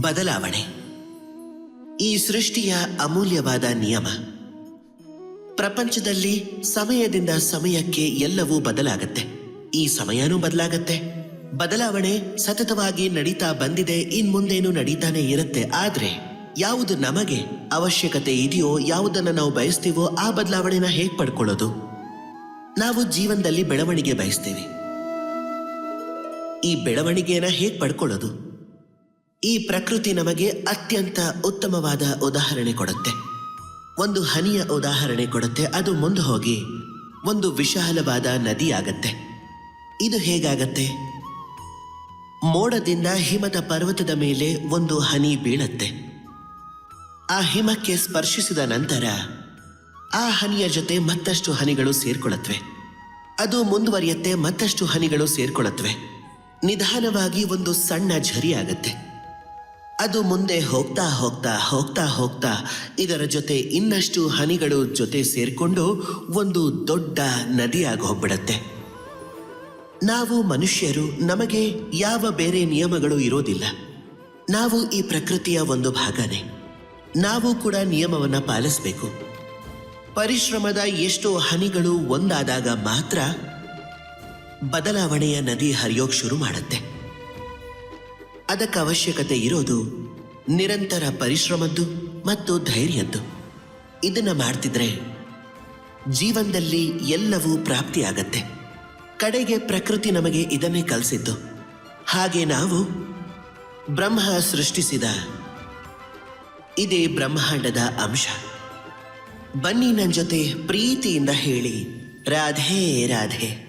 ಬದಲಾವಣೆ. ಈ ಸೃಷ್ಟಿಯ ಅಮೂಲ್ಯವಾದ ನಿಯಮ. ಪ್ರಪಂಚದಲ್ಲಿ ಸಮಯದಿಂದ ಸಮಯಕ್ಕೆ ಎಲ್ಲವೂ ಬದಲಾಗತ್ತೆ. ಈ ಸಮಯನೂ ಬದಲಾಗತ್ತೆ. ಬದಲಾವಣೆ ಸತತವಾಗಿ ನಡೀತಾ ಬಂದಿದೆ ಇನ್ ಮುಂದೇನು ನಡೀತಾನೆ ಇರುತ್ತೆ. ಆದ್ರೆ, ಯಾವುದು ನಮಗೆ ಅವಶ್ಯಕತೆ ಇದೆಯೋ, ಯಾವುದನ್ನ ನಾವು ಬಯಸ್ತೀವೋ, ಆ ಬದಲಾವಣೆನ ಹೇಗೆ ಪಡ್ಕೊಳ್ಳೋದು? ನಾವು ಜೀವನದಲ್ಲಿ ಬೆಳವಣಿಗೆ ಬಯಸ್ತೇವೆ. ಈ ಬೆಳವಣಿಗೆನ ಹೇಗೆ ಪಡ್ಕೊಳ್ಳೋದು? ಈ ಪ್ರಕೃತಿ ನಮಗೆ ಅತ್ಯಂತ ಉತ್ತಮವಾದ ಉದಾಹರಣೆ ಕೊಡುತ್ತೆ. ಒಂದು ಹನಿಯ ಉದಾಹರಣೆ ಕೊಡುತ್ತೆ. ಅದು ಮುಂದೆ ಹೋಗಿ ಒಂದು ವಿಶಾಲವಾದ ನದಿಯಾಗತ್ತೆ ಇದು ಹೇಗಾಗತ್ತೆ? ಮೋಡದಿಂದ ಹಿಮದ ಪರ್ವತದ ಮೇಲೆ ಒಂದು ಹನಿ ಬೀಳತ್ತೆ. ಆ ಹಿಮಕ್ಕೆ ಸ್ಪರ್ಶಿಸಿದ ನಂತರ ಆ ಹನಿಯ ಜೊತೆ ಮತ್ತಷ್ಟು ಹನಿಗಳು ಸೇರ್ಕೊಳ್ಳತ್ವೆ. ಅದು ಮುಂದುವರಿಯತ್ತೆ, ಮತ್ತಷ್ಟು ಹನಿಗಳು ಸೇರ್ಕೊಳ್ಳತ್ವೆ. ನಿಧಾನವಾಗಿ ಒಂದು ಸಣ್ಣ ಝರಿ ಆಗತ್ತೆ. ಅದು ಮುಂದೆ ಹೋಗ್ತಾ ಹೋಗ್ತಾ ಹೋಗ್ತಾ ಹೋಗ್ತಾ ಇದರ ಜೊತೆ ಇನ್ನಷ್ಟು ಹನಿಗಳು ಜೊತೆ ಸೇರಿಕೊಂಡು ಒಂದು ದೊಡ್ಡ ನದಿಯಾಗಿ ಹೋಗ್ಬಿಡತ್ತೆ. ನಾವು ಮನುಷ್ಯರು ನಮಗೆ ಯಾವ ಬೇರೆ ನಿಯಮಗಳು ಇರೋದಿಲ್ಲ. ನಾವು ಈ ಪ್ರಕೃತಿಯ ಒಂದು ಭಾಗನೇ. ನಾವು ಕೂಡ ನಿಯಮವನ್ನು ಪಾಲಿಸಬೇಕು. ಪರಿಶ್ರಮದ ಎಷ್ಟೋ ಹನಿಗಳು ಒಂದಾದಾಗ ಮಾತ್ರ ಬದಲಾವಣೆಯ ನದಿ ಹರಿಯೋಕ್ ಶುರು ಮಾಡುತ್ತೆ. ಅದಕ್ಕೆ ಅವಶ್ಯಕತೆ ಇರೋದು ನಿರಂತರ ಪರಿಶ್ರಮದ್ದು ಮತ್ತು ಧೈರ್ಯದ್ದು. ಇದನ್ನ ಮಾಡ್ತಿದ್ರೆ ಜೀವನದಲ್ಲಿ ಎಲ್ಲವೂ ಪ್ರಾಪ್ತಿಯಾಗತ್ತೆ. ಕಡೆಗೆ ಪ್ರಕೃತಿ ನಮಗೆ ಇದನ್ನೇ ಕಲಿಸಿದ್ದು. ಹಾಗೆ ನಾವು ಬ್ರಹ್ಮ ಸೃಷ್ಟಿಸಿದ ಇದೇ ಬ್ರಹ್ಮಾಂಡದ ಅಂಶ. ಬನ್ನಿ ನನ್ನ ಜೊತೆ ಪ್ರೀತಿಯಿಂದ ಹೇಳಿ. ರಾಧೆ ರಾಧೆ.